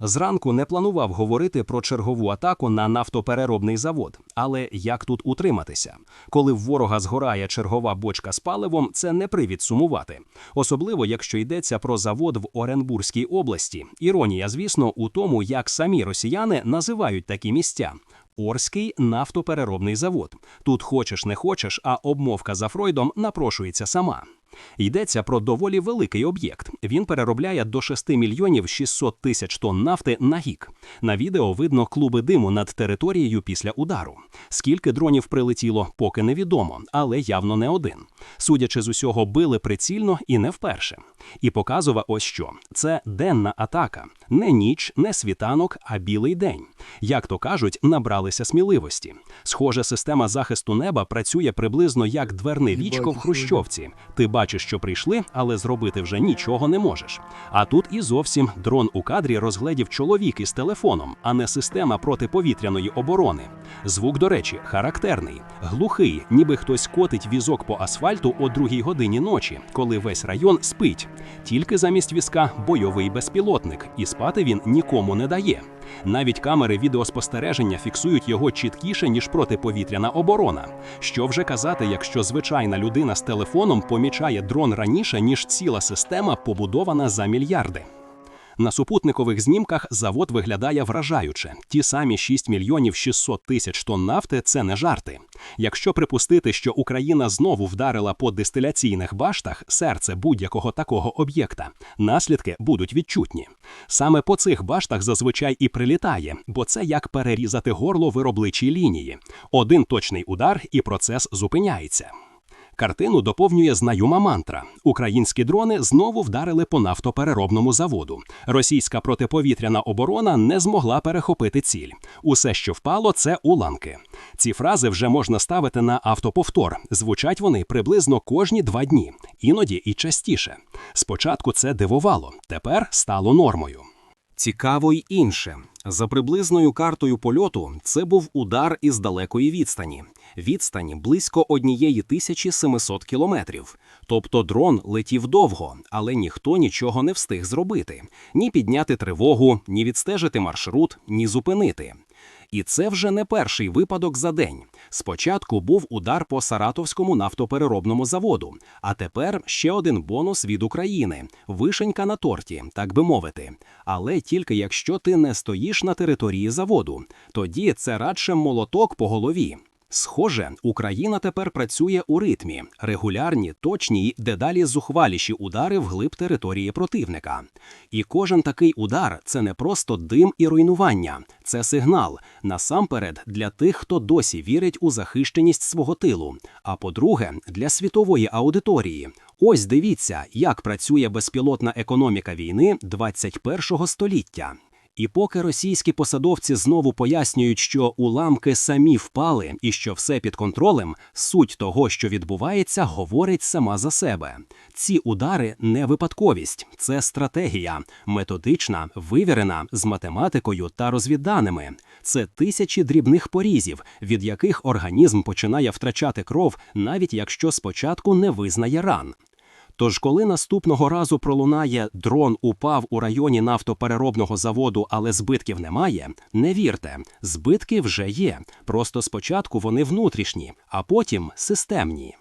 Зранку не планував говорити про чергову атаку на нафтопереробний завод. Але як тут утриматися? Коли в ворога згорає чергова бочка з паливом, це не привід сумувати. Особливо, якщо йдеться про завод в Оренбурзькій області. Іронія, звісно, у тому, як самі росіяни називають такі місця. Орський нафтопереробний завод. Тут хочеш не хочеш, а обмовка за Фройдом напрошується сама. Йдеться про доволі великий об'єкт. Він переробляє до 6 мільйонів 600 тисяч тонн нафти на гік. На відео видно клуби диму над територією після удару. Скільки дронів прилетіло, поки невідомо, але явно не один. Судячи з усього, били прицільно і не вперше. І показува ось що: це денна атака, не ніч, не світанок, а білий день. Як то кажуть, набралися сміливості. Схоже, система захисту неба працює приблизно як дверне вічко в Хрущовці. Ти бачиш, що прийшли, але зробити вже нічого не можеш. А тут і зовсім дрон у кадрі розгледів чоловік із телефоном, а не система протиповітряної оборони. Звук, до речі, характерний, глухий, ніби хтось котить візок по асфальту о другій годині ночі, коли весь район спить. Тільки замість візка бойовий безпілотник, і спати він нікому не дає. Навіть камери відеоспостереження фіксують його чіткіше, ніж протиповітряна оборона. Що вже казати, якщо звичайна людина з телефоном помічає дрон раніше, ніж ціла система побудована за мільярди. На супутникових знімках завод виглядає вражаюче. Ті самі 6 мільйонів 600 тисяч тонн нафти це не жарти. Якщо припустити, що Україна знову вдарила по дистиляційних баштах серце будь-якого такого об'єкта, наслідки будуть відчутні. Саме по цих баштах зазвичай і прилітає, бо це як перерізати горло виробличій лінії. Один точний удар, і процес зупиняється. Картину доповнює знайома мантра. Українські дрони знову вдарили по нафтопереробному заводу. Російська протиповітряна оборона не змогла перехопити ціль. Усе, що впало, це уламки. Ці фрази вже можна ставити на автоповтор. Звучать вони приблизно кожні два дні, іноді і частіше. Спочатку це дивувало, тепер стало нормою. Цікаво й інше. За приблизною картою польоту це був удар із далекої відстані. Відстані близько однієї тисячі 700 кілометрів. Тобто дрон летів довго, але ніхто нічого не встиг зробити: ні підняти тривогу, ні відстежити маршрут, ні зупинити. І це вже не перший випадок за день. Спочатку був удар по Саратовському нафтопереробному заводу, а тепер ще один бонус від України вишенька на торті, так би мовити. Але тільки якщо ти не стоїш на території заводу, тоді це радше молоток по голові. Схоже, Україна тепер працює у ритмі, регулярні, точні й дедалі зухваліші удари вглиб території противника. І кожен такий удар це не просто дим і руйнування, це сигнал насамперед для тих, хто досі вірить у захищеність свого тилу. А по-друге, для світової аудиторії. Ось дивіться, як працює безпілотна економіка війни 21-го століття. І поки російські посадовці знову пояснюють, що уламки самі впали і що все під контролем, суть того, що відбувається, говорить сама за себе. Ці удари не випадковість, це стратегія, методична, вивірена з математикою та розвідданими. Це тисячі дрібних порізів, від яких організм починає втрачати кров, навіть якщо спочатку не визнає ран. Тож, коли наступного разу пролунає дрон упав у районі нафтопереробного заводу, але збитків немає, не вірте, збитки вже є. Просто спочатку вони внутрішні, а потім системні.